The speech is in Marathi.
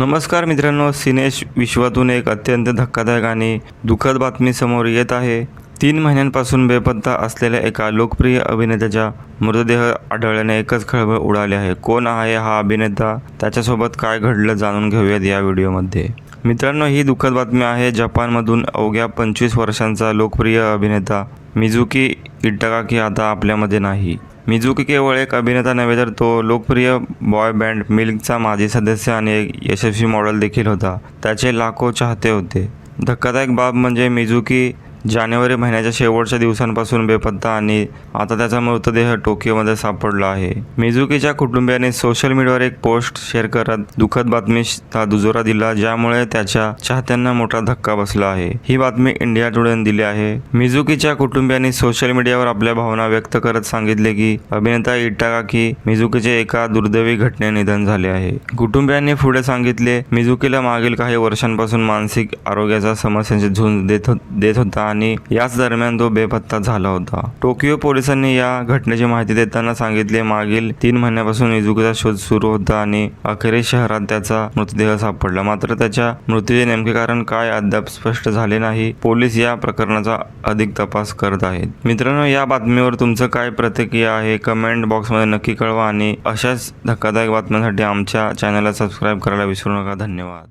नमस्कार मित्रांनो सिनेश विश्वातून एक अत्यंत धक्कादायक आणि दुःखद बातमी समोर येत आहे. तीन महिन्यांपासून बेपत्ता असलेल्या एका लोकप्रिय अभिनेत्याचा मृतदेह आढळल्याने एकच खळबळ उडाली आहे. कोण आहे हा अभिनेता? त्याच्यासोबत काय घडलं जाणून घेऊयात या व्हिडिओमध्ये. मित्रांनो ही दुःखद बातमी आहे. जपानमधून अवघ्या पंचवीस वर्षांचा लोकप्रिय अभिनेता मिझुकी इटाकाकी आता आपल्यामध्ये नाही. मिझुकी केवळ एक अभिनेता नव्हे तर तो लोकप्रिय बॉय बँड मिल्कचा माजी सदस्य आणि एक यशस्वी मॉडेल देखील होता. त्याचे लाखो चाहते होते. धक्कादायक बाब म्हणजे मिझुकी जानेवारी महिन्याच्या शेवटच्या दिवसांपासून बेपत्ता आणि आता त्याचा मृतदेह टोकियोमध्ये सापडला आहे. मिझुकीच्या कुटुंबियाने सोशल मीडियावर एक पोस्ट शेअर करत दुःखद बातमीचा दुजोरा दिला ज्यामुळे त्याच्या चाहत्यांना मोठा धक्का बसला आहे. ही बातमी इंडिया टुडेने दिली आहे. मिझुकीच्या कुटुंबियांनी सोशल मीडियावर आपल्या भावना व्यक्त करत सांगितले की अभिनेता इटाकाकी मिझुकीचे एका दुर्दैवी घटने निधन झाले आहे. कुटुंबियांनी पुढे सांगितले मिझुकीला मागील काही वर्षांपासून मानसिक आरोग्याच्या समस्यांची झुंज देत देत होता आणि याच दरम्यान तो बेपत्ता झाला होता. टोकियो पोलिसांनी या घटनेची माहिती देताना सांगितले मागील तीन महिन्यापासून इजुकीचा शोध सुरू होता आणि अखेरीस शहरात त्याचा मृतदेह सापडला. मात्र त्याच्या मृत्यूचे नेमके कारण काय अद्याप स्पष्ट झाले नाही. पोलीस या प्रकरणाचा अधिक तपास करत आहेत. मित्रांनो या बातमीवर तुमचं काय प्रतिक्रिया आहे? कमेंट बॉक्समध्ये नक्की कळवा आणि अशाच धक्कादायक बातम्यांसाठी आमच्या चॅनलला सबस्क्राईब करायला विसरू नका. धन्यवाद.